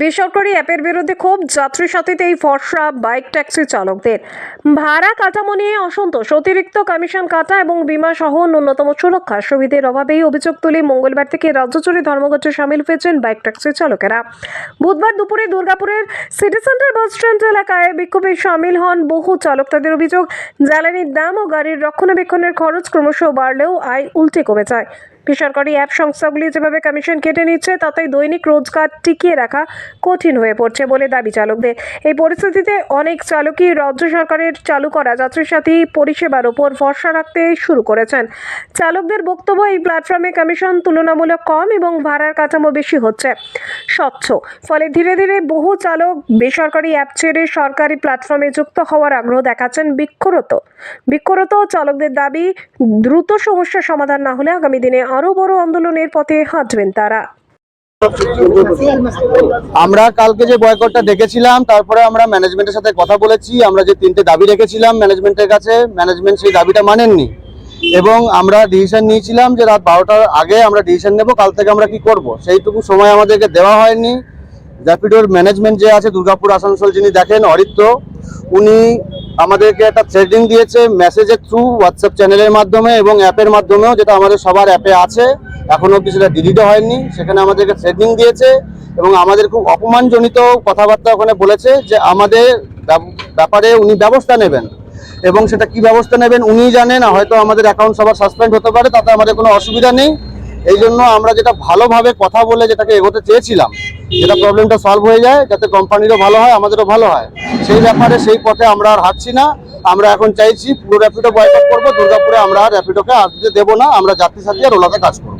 বেসরকারি অ্যাপের বিরুদ্ধে ক্ষোভ যাত্রী সাথীতে এই ফর্সা বাইক ট্যাক্সি চালকদের। ভাড়া, কাঠামো নিয়ে অসন্তোষ, অতিরিক্ত কমিশন কাটা এবং বিমা সহ ন্যূনতম সুরক্ষা। সুবিধের অভাবেই অভিযোগ তুলে মঙ্গলবার থেকে রাজ্য জুড়ে ধর্মঘটে সামিল হয়েছেন বাইক ট্যাক্সি চালকেরা। বুধবার দুপুরে দুর্গাপুরের সিটি সেন্টার বাস স্ট্যান্ড এলাকায় বিক্ষোভে সামিল হন বহু চালক। তাদের অভিযোগ, জ্বালানির দাম ও গাড়ির রক্ষণাবেক্ষণের খরচ ক্রমশ বাড়লেও আয় উল্টে কমে যায়। বেসরকারি অ্যাপ সংস্থাগুলি যেভাবে কমিশন কেটে নিচ্ছে তাতে দৈনিক রোজগার টিকিয়ে রাখা কঠিন হয়ে পড়ছে বলে দাবি চালকদের। এই পরিস্থিতিতে অনেক চালকই রাজ্য সরকারের চালু করা যাত্রীসাথী পরিষেবার ওপর ভরসা রাখতে শুরু করেছেন। চালকদের বক্তব্য, এই প্ল্যাটফর্মে কমিশন তুলনামূলক কম এবং ভাড়ার কাঠামো বেশি হচ্ছে। স্বচ্ছ, ফলে ধীরে ধীরে বহু চালক বেসরকারি অ্যাপ ছেড়ে সরকারি প্ল্যাটফর্মে যুক্ত হওয়ার আগ্রহ দেখাচ্ছেন বৃক্ষরত বৃক্ষরত চালকদের দাবি, দ্রুত সমস্যার সমাধান না হলে আগামী দিনে আরও বড় আন্দোলনের পথে হাঁটবেন তারা। আমরা কালকে যে বয়কটটা দেখেছিলাম, তারপরে আমরা ম্যানেজমেন্টের সাথে কথা বলেছি, আমরা যে তিনটে দাবি রেখেছিলাম ম্যানেজমেন্টের কাছে ম্যানেজমেন্ট সেই দাবিটা মানেননি। এবং আমরা ডিসিশন নিয়েছিলাম যে রাত বারোটার আগে আমরা ডিসিশন নেব, কাল থেকে আমরা কি করব। সেইটুকু সময় আমাদেরকে দেওয়া হয়নি। র্যাপিডোর ম্যানেজমেন্ট যে আছে, দুর্গাপুর, আসানসোল যিনি দেখেন, অরিত্র, উনি আমাদেরকে একটা থ্রেডিং দিয়েছে মেসেজের থ্রু হোয়াটসঅ্যাপ চ্যানেলের মাধ্যমে এবং অ্যাপের মাধ্যমেও, যেটা আমাদের সবার অ্যাপে আছে। এখনও অব্দি সেটা ডিলিটও হয়নি। সেখানে আমাদেরকে থ্রেডিং দিয়েছে এবং আমাদের খুব অপমানজনিত কথাবার্তা ওখানে বলেছে যে আমাদের ব্যাপারে উনি ব্যবস্থা নেবেন। এবং সেটা কি ব্যবস্থা নেবেন উনিই জানেন হয়তো আমাদের অ্যাকাউন্ট সবার সাসপেন্ড হতে পারে, তাতে আমাদের কোনো অসুবিধা নেই। এই জন্য আমরা যেটা ভালোভাবে কথা বলে যেটাকে এগোতে চেয়েছিলাম, যেটা প্রবলেমটা সলভ হয়ে যায়, যাতে কোম্পানিরও ভালো হয়, আমাদেরও ভালো হয়। সেই ব্যাপারে, সেই পথে আমরা আর হাঁটছি না। আমরা এখন চাইছি পুরো র্যাপিডো বয়কট করব, দুর্গাপুরে আমরা আর র্যাপিডোকে আসতে দেবো না। আমরা যাত্রী সাথে আর ওলাতে কাজ করব।